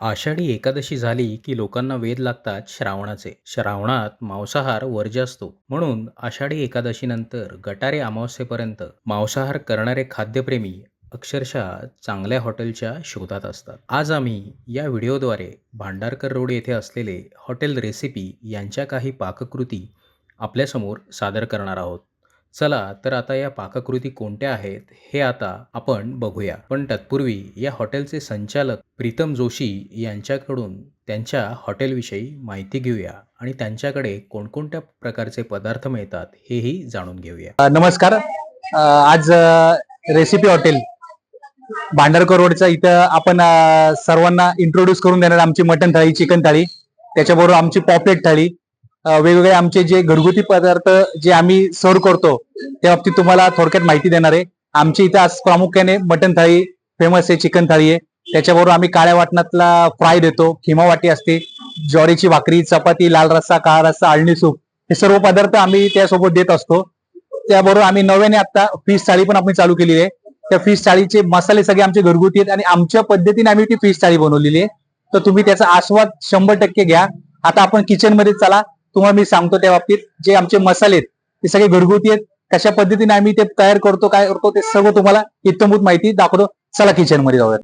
आषाढी एकादशी झाली की लोकांना वेध लागतात श्रावणाचे. श्रावणात मांसाहार वर्ज्य असतो. म्हणून आषाढी एकादशीनंतर गटारे अमावस्येपर्यंत मांसाहार करणारे खाद्यप्रेमी अक्षरशः चांगल्या हॉटेलच्या शोधात असतात. आज आम्ही या व्हिडिओद्वारे भांडारकर रोड येथे असलेले हॉटेल रेसिपी यांच्या काही पाककृती आपल्यासमोर सादर करणार आहोत. चला तर आता या पाककृती कोणत्या आहेत हे आता आपण बघूया. पण तत्पूर्वी या हॉटेलचे संचालक प्रीतम जोशी यांच्याकडून त्यांच्या हॉटेलविषयी माहिती घेऊया आणि त्यांच्याकडे कोणकोणत्या प्रकारचे पदार्थ मिळतात हेही जाणून घेऊया. नमस्कार आज रेसिपी हॉटेल भांडारकर रोडच्या इथं आपण सर्वांना इंट्रोड्यूस करून देणार आमची मटन थाळी चिकन थाळी त्याच्याबरोबर आमची पॉपलेट थाळी वेगवेगळे आमचे जे घरगुती पदार्थ जे आम्ही सर्व करतो त्या बाबतीत तुम्हाला थोडक्यात माहिती देणार आहे. आमच्या इथं आज प्रामुख्याने मटन थाळी फेमस आहे चिकन थाळी आहे. त्याच्याबरोबर आम्ही काळ्या वाटणातला फ्राय देतो खिमा वाटी असते ज्वारीची भाकरी चपाती लाल रस्सा काळा रस्सा आळणी सूप हे सर्व पदार्थ आम्ही त्यासोबत देत असतो. त्याबरोबर आम्ही नव्याने आता फिश थाळी पण आम्ही चालू केलेली आहे. त्या फिश थाळीचे मसाले सगळे आमचे घरगुती आहेत आणि आमच्या पद्धतीने आम्ही ती फिश थाळी बनवलेली आहे. तर तुम्ही त्याचा आस्वाद शंभर टक्के घ्या. आता आपण किचनमध्ये चला. तुम्हाला मी सांगतो त्या बाबतीत जे आमचे मसाले आहेत ते सगळे घरगुती आहेत. कशा पद्धतीने आम्ही ते तयार करतो काय करतो ते सर्व तुम्हाला इत्तमभूत माहिती दाखवतो. चला किचनमध्ये जाऊया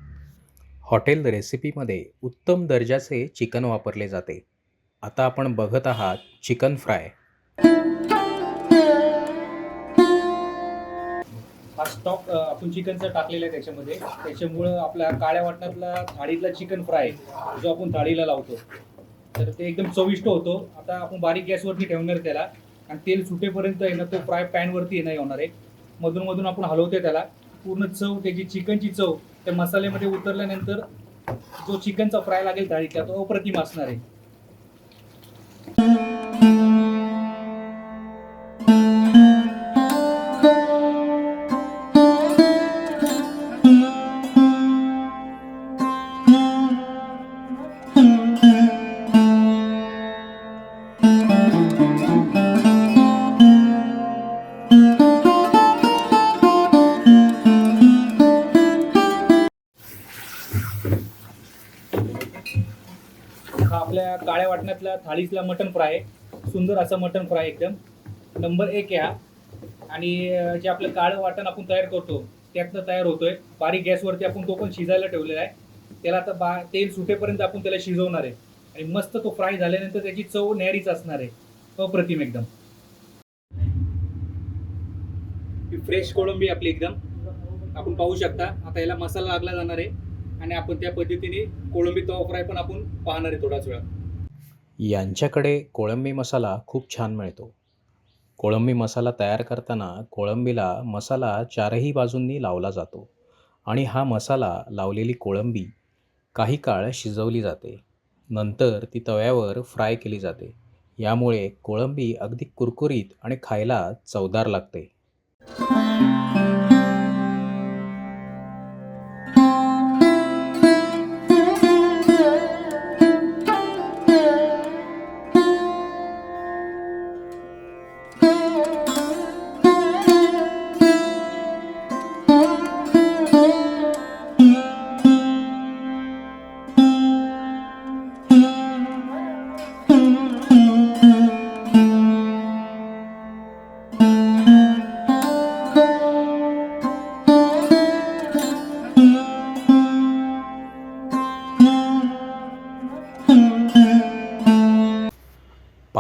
हॉटेल रेसिपीमध्ये उत्तम दर्जाचे चिकन वापरले जाते. आता आपण बघत आहात चिकन फ्राय. हा स्टॉक आपण चिकनचा टाकलेला आहे त्याच्यामध्ये. त्याच्यामुळं आपल्या काळ्या वाटणातला थाळीतला चिकन फ्राय जो आपण थाळीला लावतो. तर ते एकदम चविष्ट होतो. आता आपण बारीक गॅसवरती ठेवणार त्याला. आणि तेल सुटेपर्यंत आहे ना तो फ्राय पॅनवरती येणं होणार आहे मधून मधून आपण हलवतोय त्याला. पूर्ण चव त्याची चिकनची चव त्या मसाल्यामध्ये उतरल्यानंतर जो चिकनचा फ्राय लागेल थाळीचा तो अप्रतिम असणार आहे. वाटण्यातला काळ्या मटन फ्राय सुंदर असा मटन फ्राय एकदम. नंबर एक आहे हा. आणि जे आपलं काळं वाटण आपण तयार करतो त्यातनं तयार होतोय. बारीक गॅसवरती आपण तो पण शिजायला ठेवलेला आहे. त्याला आता बा तेल सुटेपर्यंत आपण त्याला शिजवणार आहे. आणि मस्त तो फ्राय झाल्यानंतर त्याची चव न्यारीच असणार आहे. अप्रतिम एकदम. फ्रेश कोळंबी आपली एकदम. आपण पाहू शकता. आता याला मसाला लागला जाणार आहे. आणि आपण त्या पद्धतीने कोळंबी तवा फ्राय पण आपण पाहणार आहे थोडाच वेळा यांच्याकडे कोळंबी मसाला खूप छान मिळतो. कोळंबी मसाला तयार करताना कोळंबीला मसाला चारही बाजूंनी लावला जातो आणि हा मसाला लावलेली कोळंबी काही काळ शिजवली जाते. नंतर ती तव्यावर फ्राय केली जाते. यामुळे कोळंबी अगदी कुरकुरीत आणि खायला चवदार लागते.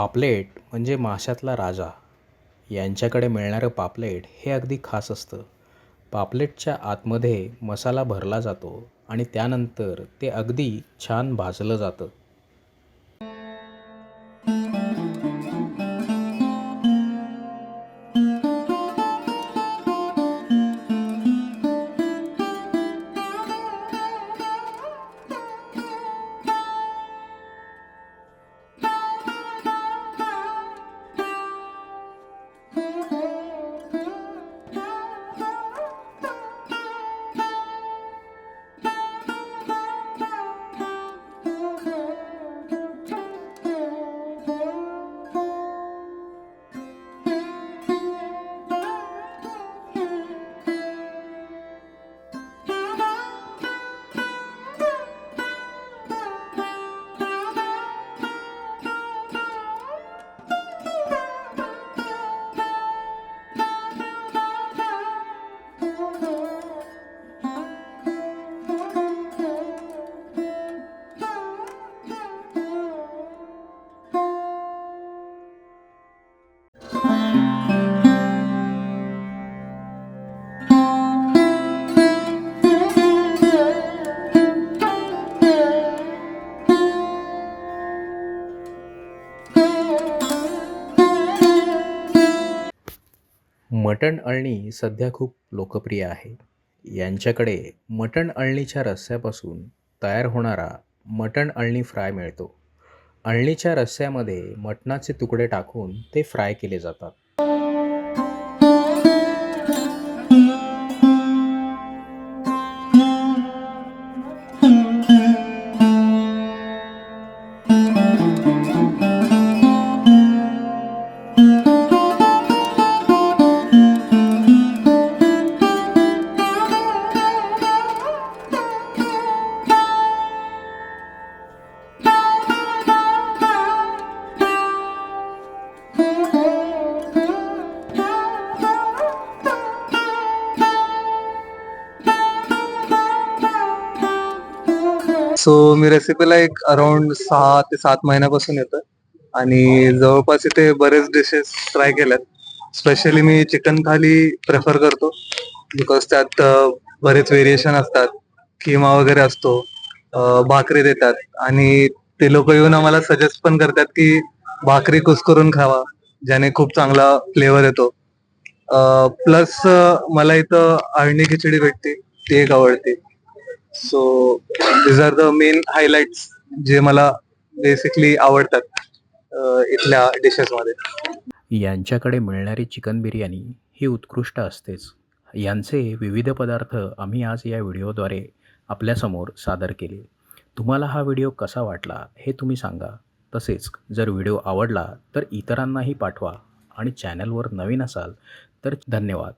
पापलेट म्हणजे माशातला राजा. यांच्याकडे मिळणारं पापलेट हे अगदी खास असतं. पापलेटच्या आतमध्ये मसाला भरला जातो आणि त्यानंतर ते अगदी छान भाजलं जातं. मटण अळणी सध्या खूप लोकप्रिय आहे. यांच्याकडे मटण अळणीच्या रस्स्यापासून तयार होणारा मटण अळणी फ्राय मिळतो. अळणीच्या रस्स्यामध्ये मटणाचे तुकडे टाकून ते फ्राय केले जातात. सो मी रेसिपीला एक अराउंड सहा ते सात महिन्यापासून येतोय. आणि जवळपास इथे बरेच डिशेस ट्राय केल्यात. स्पेशली मी चिकन थाली प्रेफर करतो. बिकॉज त्यात बरेच व्हेरिएशन असतात. किमा वगैरे असतो. भाकरी देतात. आणि ते लोक येऊन आम्हाला सजेस्ट पण करतात की भाकरी कुस्करून खावा ज्याने खूप चांगला फ्लेवर येतो. प्लस मला इथं अळणी खिचडी भेटते. ती एक आवडते. So these are the main highlights जे मला बेसिकली आवडतात अ, इथल्या डिशेसमध्ये यांच्याकडे मिळणारी चिकन बिर्याणी ही उत्कृष्ट असतेच. यांचे विविध पदार्थ आम्ही आज या व्हिडिओद्वारे आपल्यासमोर सादर केले. तुम्हाला हा व्हिडिओ कसा वाटला हे तुम्ही सांगा. तसेच जर व्हिडिओ आवडला तर इतरांनाही पाठवा आणि चॅनलवर नवीन असाल तर धन्यवाद.